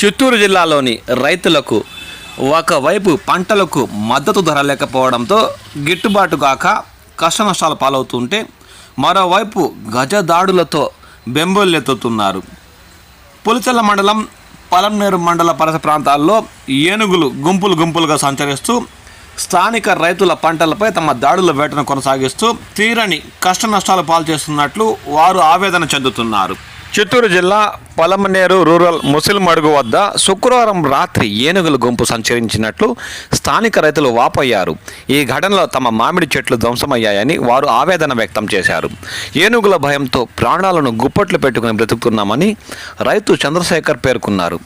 చిత్తూరు జిల్లాలోని రైతులకు ఒకవైపు పంటలకు మద్దతు ధర లేకపోవడంతో గిట్టుబాటు కాక కష్ట నష్టాలు పాలవుతుంటే మరోవైపు గజదాడులతో బెంబోలెత్తుతున్నారు. పులిచెల్ల మండలం పలంనేరు మండల పరిసర ప్రాంతాల్లో ఏనుగులు గుంపులు గుంపులుగా సంచరిస్తూ స్థానిక రైతుల పంటలపై తమ దాడుల వేటను కొనసాగిస్తూ తీరని కష్ట నష్టాలు పాల్చేస్తున్నట్లు వారు ఆవేదన చెందుతున్నారు. చిత్తూరు జిల్లా పలమనేరు రూరల్ ముసిల్మడుగు వద్ద శుక్రవారం రాత్రి ఏనుగుల గుంపు సంచరించినట్లు స్థానిక రైతులు వాపయ్యారు ఈ ఘటనలో తమ మామిడి చెట్లు ధ్వంసమయ్యాయని వారు ఆవేదన వ్యక్తం చేశారు. ఏనుగుల భయంతో ప్రాణాలను గుప్పట్లు పెట్టుకుని బ్రతుకుతున్నామని రైతు చంద్రశేఖర్ పేర్కొన్నారు.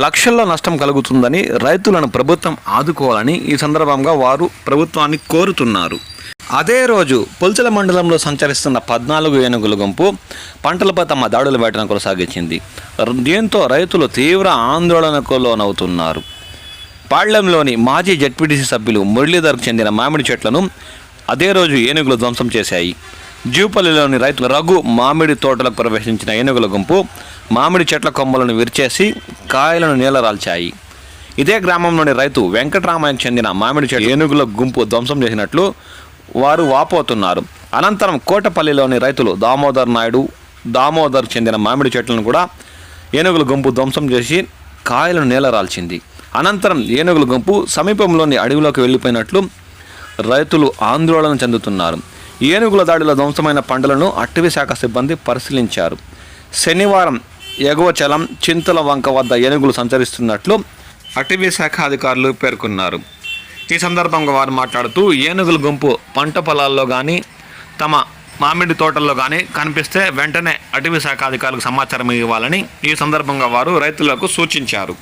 లక్షల్లో నష్టం కలుగుతుందని రైతులను ప్రభుత్వం ఆదుకోవాలని ఈ సందర్భంగా వారు ప్రభుత్వాన్ని కోరుతున్నారు. అదే రోజు పుల్చల మండలంలో సంచరిస్తున్న పద్నాలుగు ఏనుగుల గుంపు పంటలపై తమ దాడుల వేటను కొనసాగించింది. దీంతో రైతులు తీవ్ర ఆందోళనకు లోనవుతున్నారు. పాళ్యంలోని మాజీ జడ్పీటీసీ సభ్యులు మురళీధర్కు చెందిన మామిడి చెట్లను అదే రోజు ఏనుగులు ధ్వంసం చేశాయి. జీవపల్లిలోని రైతులు రఘు మామిడి తోటలకు ప్రవేశించిన ఏనుగుల గుంపు మామిడి చెట్ల కొమ్మలను విరిచేసి కాయలను నీలరాల్చాయి. ఇదే గ్రామంలోని రైతు వెంకటరామయ్యకు చెందిన మామిడి చెట్టు ఏనుగుల గుంపు ధ్వంసం చేసినట్లు వారు వాపోతున్నారు. అనంతరం కోటపల్లిలోని రైతులు దామోదర్ నాయుడు దామోదర్ చెందిన మామిడి చెట్లను కూడా ఏనుగుల గుంపు ధ్వంసం చేసి కాయలను నేలరాల్చింది. అనంతరం ఏనుగుల గుంపు సమీపంలోని అడవిలోకి వెళ్ళిపోయినట్లు రైతులు ఆందోళన చెందుతున్నారు. ఏనుగుల దాడిలో ధ్వంసమైన పంటలను అటవీ శాఖ సిబ్బంది పరిశీలించారు. శనివారం ఎగువ చలం చింతల వంక వద్ద ఏనుగులు సంచరిస్తున్నట్లు అటవీ శాఖ అధికారులు పేర్కొన్నారు. ఈ సందర్భంగా వారు మాట్లాడుతూ ఏనుగుల గుంపు పంట పొలాల్లో కానీ తమ మామిడి తోటల్లో కానీ కనిపిస్తే వెంటనే అటవీ శాఖ అధికారులకు సమాచారం ఇవ్వాలని ఈ సందర్భంగా వారు రైతులకు సూచించారు.